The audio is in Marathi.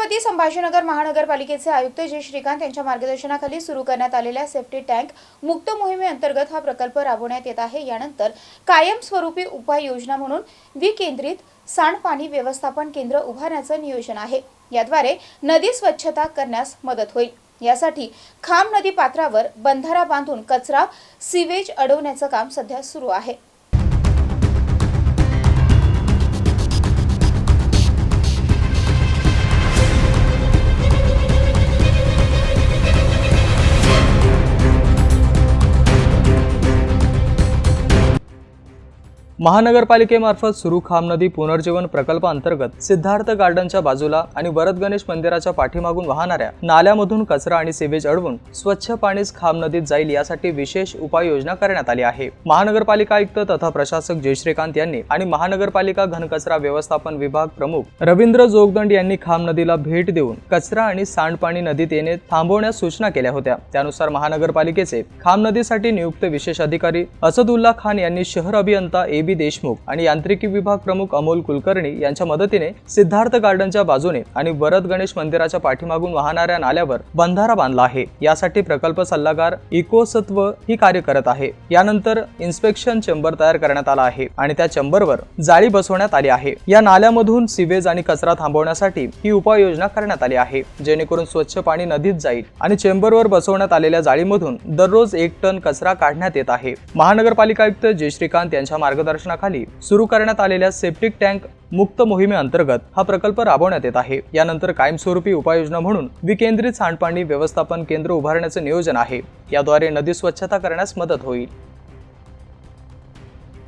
छत्रपती संभाजीनगर महानगरपालिकेचे आयुक्त जे श्रीकांत यांच्या मार्गदर्शनाखाली सुरू करण्यात आलेल्या सेफ्टी टँक मुक्त मोहिमेअंतर्गत हा प्रकल्प राबवण्यात येत आहे. यानंतर कायमस्वरूपी उपाययोजना म्हणून विकेंद्रित सांडपाणी व्यवस्थापन केंद्र उभारण्याचं नियोजन आहे. याद्वारे नदी स्वच्छता करण्यास मदत होईल. यासाठी खाम नदी पात्रावर बंधारा बांधून कचरा सिवेज अडवण्याचं काम सध्या सुरू आहे. महानगरपालिकेमार्फत सुरू खाम नदी पुनर्जीवन प्रकल्पांतर्गत सिद्धार्थ गार्डनच्या बाजूला आणि वरद गणेश मंदिराच्या पाठीमागून वाहणाऱ्या नाल्यामधून कचरा आणि सिवेज अडवून स्वच्छ पाणीच खाम नदीत जाईल यासाठी विशेष उपाययोजना करण्यात आली आहे. महानगरपालिका आयुक्त तथा प्रशासक जयश्रीकांत यांनी आणि महानगरपालिका घनकचरा व्यवस्थापन विभाग प्रमुख रवींद्र जोगदंड यांनी खाम नदीला भेट देऊन कचरा आणि सांडपाणी नदीत येणे थांबवण्यास सूचना केल्या होत्या. त्यानुसार महानगरपालिकेचे खाम नदीसाठी नियुक्त विशेष अधिकारी असदुल्ला खान यांनी शहर अभियंता ए बी देशमुख आणि यांत्रिकी विभाग प्रमुख अमोल कुलकर्णी यांच्या मदतीने सिद्धार्थ गार्डनच्या बाजूने आणि वरद गणेश मंदिराच्या पाठीमागून वाहणाऱ्या नाल्यावर बंधारा बांधला आहे. यासाठी प्रकल्प सल्लागार इकोसत्व ही कार्य करत आहे. यानंतर इन्स्पेक्शन चेंबर तयार करण्यात आला आहे आणि त्या चेंबरवर जाळी बसवण्यात आली आहे. या नाल्यामधून सिवेज आणि कचरा थांबवण्यासाठी ही उपाययोजना करण्यात आली आहे. जेणेकरून स्वच्छ पाणी नदीत जाईल आणि चेंबरवर बसवण्यात आलेल्या जाळीमधून दररोज एक टन कचरा काढण्यात येत आहे. महानगरपालिका आयुक्त जय श्रीकांत यांच्या मार्गदर्शन मार्गदर्शनाखाली सुरू करण्यात आलेल्या सेप्टिक टँक मुक्त मोहिमेअंतर्गत हा प्रकल्प राबवण्यात येत आहे. यानंतर कायमस्वरूपी उपाययोजना म्हणून विकेंद्रित सांडपाणी व्यवस्थापन केंद्र उभारण्याचे नियोजन आहे. याद्वारे नदी स्वच्छता करण्यास मदत होईल.